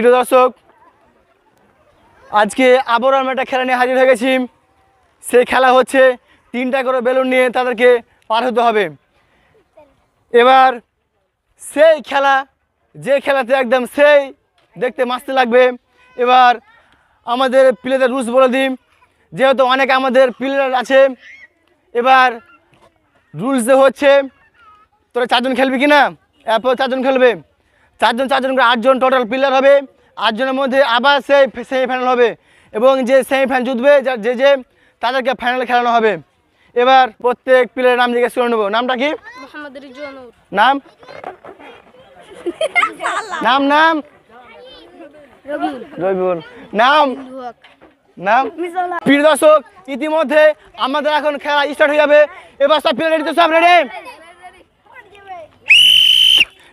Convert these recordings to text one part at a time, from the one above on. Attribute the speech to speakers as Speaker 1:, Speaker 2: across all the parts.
Speaker 1: প্রিয় দর্শক, আজকে আবারও আমরা একটা খেলা নিয়ে হাজির হয়ে গেছি। সেই খেলা হচ্ছে তিনটা করে বেলুন নিয়ে তাদেরকে পার হতে হবে। এবার সেই খেলা, যে খেলাতে একদম সেই দেখতে মাস্তি লাগবে। এবার আমাদের প্লেয়ারদের রুলস বলে দিই, যেহেতু অনেক আমাদের প্লেয়ার আছে, এবার রুলস হচ্ছে, তোরা চারজন খেলবি কি না এরপর চারজন খেলবে। চারজন চারজন করে আটজন টোটাল প্লেয়ার হবে। আটজনের মধ্যে আবার সেই সেমিফাইনাল হবে এবং যে সেমিফাইনাল জিতবে যা- যে তাদেরকে ফাইনালে খেলানো হবে। এবার প্রত্যেক প্লেয়ারের নাম জিজ্ঞেস করে নেব। নামটা কি? নাম? নাম নাম?
Speaker 2: রবিউল।
Speaker 1: নাম? নাম? প্রিয় দর্শক ইতিমধ্যে আমাদের এখন খেলা স্টার্ট হয়ে যাবে। এবার সব প্লেয়ার সব রেডি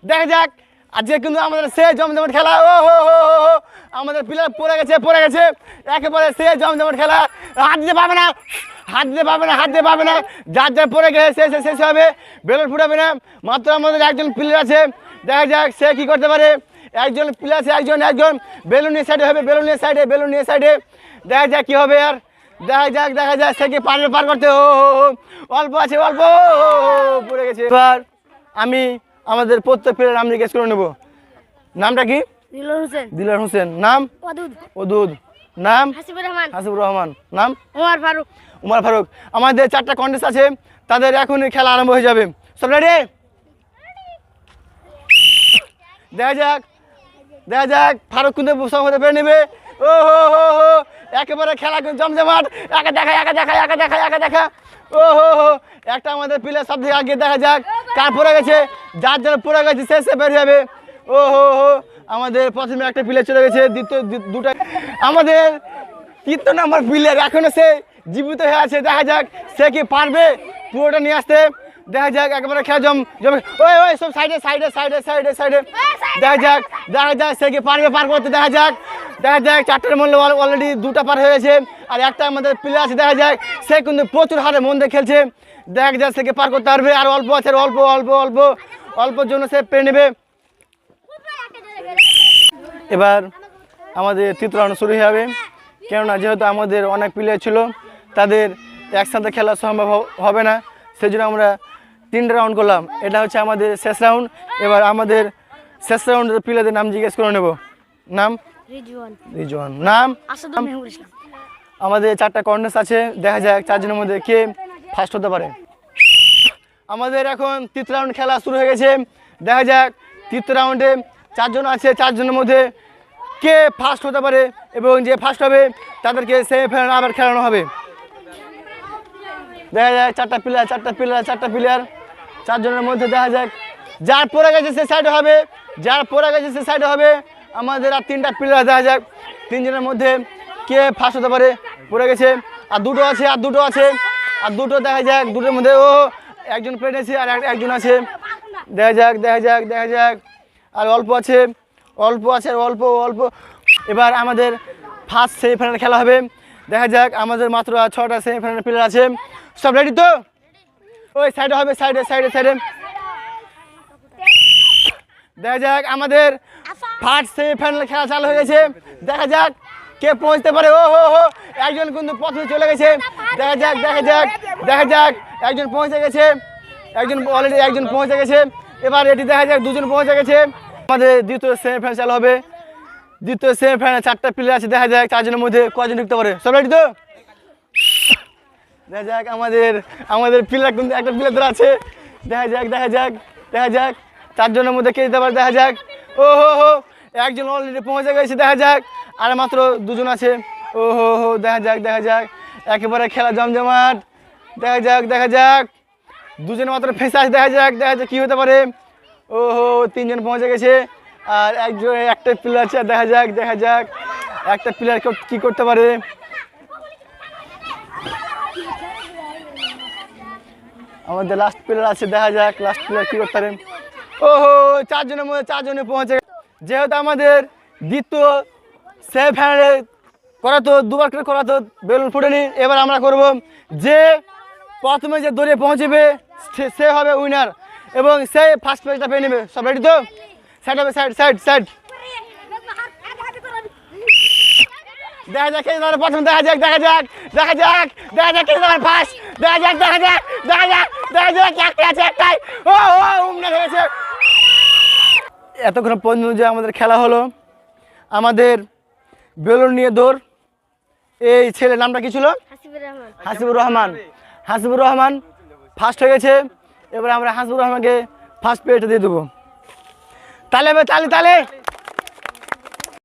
Speaker 1: দেখা যাক। আজকে কিন্তু আমাদের সে জমজমাট খেলা, ও হো হো। আমাদের প্লেয়ার পড়ে গেছে পড়ে গেছে। একেবারে সে জমজমাট খেলা, হাত দিতে পাবে না, হাত দিতে পাবে না, হাত দিতে পাবে না। যার যার পড়ে গেছে, সে সে শেষ হবে। বেলুন ফুটাবে না, মাত্র আমাদের একজন প্লেয়ার আছে। দেখা যাক সে কী করতে পারে। একজন প্লেয়ার আছে, একজন একজন। বেলুনের সাইডে হবে বেলুনের সাইডে বেলুনের সাইডে দেখা যাক কী হবে আর। দেখা যাক দেখা যাক সে কি পারবে পার করতে, ও। অল্প আছে, অল্প পড়ে গেছে। এবার আমি আমাদের প্রত্যেক প্লেয়ার নাম জিজ্ঞেস করে নেব। নামটা কি?
Speaker 2: দিলর হোসেন।
Speaker 1: দিলার হোসেন। নাম? ওদুদ। নাম?
Speaker 2: হাসিবুর রহমান।
Speaker 1: হাসিবুর রহমান। নাম?
Speaker 2: ওমর ফারুক।
Speaker 1: উমার ফারুক। আমাদের চারটা কন্টেস্ট আছে তাদের এখনই খেলা আরম্ভ হয়ে যাবে। সব রেডি দেখা যাক। দেখা যাক। ফারুক কিন্তু হতে পেরে নেবে। ও হো হো হো। একেবারে খেলা কিন্তু জমজমাট। একা দেখা একা দেখা একা দেখা একা দেখা। ও হো হো। একটা আমাদের প্লেয়ার সব থেকে আগে দেখা যাক। কার পড়ে গেছে? যার যার পড়ে গেছে সে সে বের যাবে। ও হো হো, আমাদের প্রথমে একটা প্লেয়ার চলে গেছে, দ্বিতীয় দ্বি- দুটা। আমাদের তৃতীয় নম্বর প্লেয়ার এখনও সে জীবিত হয়ে আছে। দেখা যাক সে কি পারবে পুরোটা নিয়ে আসতে। দেখা যাক, একেবারে খেলা জম জমে ওই ওই, সব সাইডে সাইডে সাইডে সাইডে সাইডে। দেখা যাক দেখা যাক সে কি পারবে পার করতে। দেখা যাক দেখা যাক, চারটের মূল্য অলরেডি দুটা পার হয়ে গেছে। আর একটা আমাদের প্লেয়ার আছে, দেখা যাক, সে কিন্তু প্রচুর হারে মন দিয়ে খেলছে। দেখা যাক সে কি পার করতে পারবে। আর অল্প আছে, অল্প অল্প অল্প। অল্পর জন্য সে পেয়ে নেবে। এবার আমাদের তৃতীয় রাউন্ড শুরু হবে। কেননা যেহেতু আমাদের অনেক প্লেয়ার ছিল তাদের একসাথে খেলা সম্ভব হবে না। সেই জন্য আমরা তিনটা রাউন্ড করলাম। এটা হচ্ছে আমাদের শেষ রাউন্ড। এবার আমাদের শেষ রাউন্ডের প্লেয়ারদের নাম জিজ্ঞেস করে নেব। নাম?
Speaker 2: রিজওয়ান।
Speaker 1: নাম? আমাদের চারটা কর্নার্স আছে। দেখা যাক চারজনের মধ্যে কে ফার্স্ট হতে পারে। আমাদের এখন তৃতীয় রাউন্ড খেলা শুরু হয়ে গেছে। দেখা যাক তৃতীয় রাউন্ডে চারজন আছে, চারজনের মধ্যে কে ফার্স্ট হতে পারে এবং যে ফার্স্ট হবে, তাদেরকে সেমিফাইনাল আবার খেলানো হবে। দেখা যাক, চারটা প্লেয়ার চারটা প্লেয়ার চারটা প্লেয়ার চারজনের মধ্যে দেখা যাক, যার পরে গেছে সে সাইডে হবে, যার পরে গেছে সে সাইডে হবে। আমাদের আর তিনটা প্লেয়ার দেখা যাক, তিনজনের মধ্যে কে ফার্স্ট হতে পারে, পড়ে গেছে। আর দুটো আছে, আর দুটো আছে, আর দুটো দেখা যাক, দুটোর মধ্যে, ও একজন প্লেয়ার আছে আর এক- একজন আছে। দেখা যাক দেখা যাক দেখা যাক। আর অল্প আছে অল্প আছে, আর অল্প অল্প। এবার আমাদের ফার্স্ট সেমিফাইনাল খেলা হবে। দেখা যাক, আমাদের মাত্র ছটা সেমিফাইনাল প্লেয়ার আছে। সব রেডি তো? ওই সাইডে হবে সাইডে সাইডে সাইডে দেখা যাক, আমাদের ফার্স্ট সেমিফাইনাল খেলা চালু হয়ে গেছে। দেখা যাক। কে পৌঁছতে পারে? ও হো হো একজন কিন্তু প্রথমে চলে গেছে। দেখা যাক দেখা যাক দেখা যাক, একজন পৌঁছে গেছে। একজন অলরেডি একজন পৌঁছে গেছে। এবার এটি দেখা যাক, দুজন পৌঁছে গেছে। আমাদের দ্বিতীয় সেমিফাইনাল চালু হবে। দ্বিতীয় সেমিফাইনাল চারটা প্লেয়ার আছে, দেখা যাক চারজনের মধ্যে কজন ঢুকতে পারে। সব রেডি তো? দেখা যাক আমাদের আমাদের প্লেয়ার কিন্তু, একটা প্লেয়ার আছে। দেখা যাক দেখা যাক দেখা যাক। চারজনের মধ্যে কে দিতে পারে, দেখা যাক। ও হো হো একজন অলরেডি পৌঁছে গেছে, দেখা যাক। আর মাত্র দুজন আছে। ও হো হো দেখা যাক দেখা যাক। একেবারে খেলা জমজমাট। দেখা যাক দেখা যাক। দুজন মাত্র ফেসে আছে দেখা যাক দেখা যাক কী হতে পারে। ও হো তিনজন পৌঁছে গেছে। আর একজন, একটা প্লেয়ার আছে দেখা যাক দেখা যাক। একটা প্লেয়ার কী করতে পারে। আমাদের লাস্ট প্লেয়ার আছে, দেখা যাক লাস্ট প্লেয়ার কী করতে পারে। ওহো, চারজনের মধ্যে চারজনে পৌঁছে। যেহেতু আমাদের দ্বিতীয় সেমি ফাইনালে করা তো, দুবার করে করা তো, বেলুন ফুটেনি। এবার আমরা করব যে প্রথমে যে দৌড়ে পৌঁছবে, সে- সে হবে উইনার এবং সে ফার্স্ট প্রাইজটা পেয়ে নেবে। সব রেডি তো? সাইড হবে সাইড সাইড সাইড দেখা যাক কে তোমার প্রথম, দেখা যাক দেখা যাক দেখা যাক দেখা যাক কে তোমার ফার্স্ট দেখা যাক দেখা যাক দেখা যাক দেখা যাক একটা আছে একটাই ও ও উমনে হয়েছে এতক্ষণ পর্যন্ত যে আমাদের খেলা হলো, আমাদের বেলুন নিয়ে দৌড়। এই ছেলে নামটা কি ছিল?
Speaker 2: হাসিবুর রহমান।
Speaker 1: হাসিবুর রহমান। ফার্স্ট হয়ে গেছে। এবার আমরা হাসিবুর রহমানকে ফার্স্ট পেয়েটা দিয়ে দেবো। তালে তালে তালে।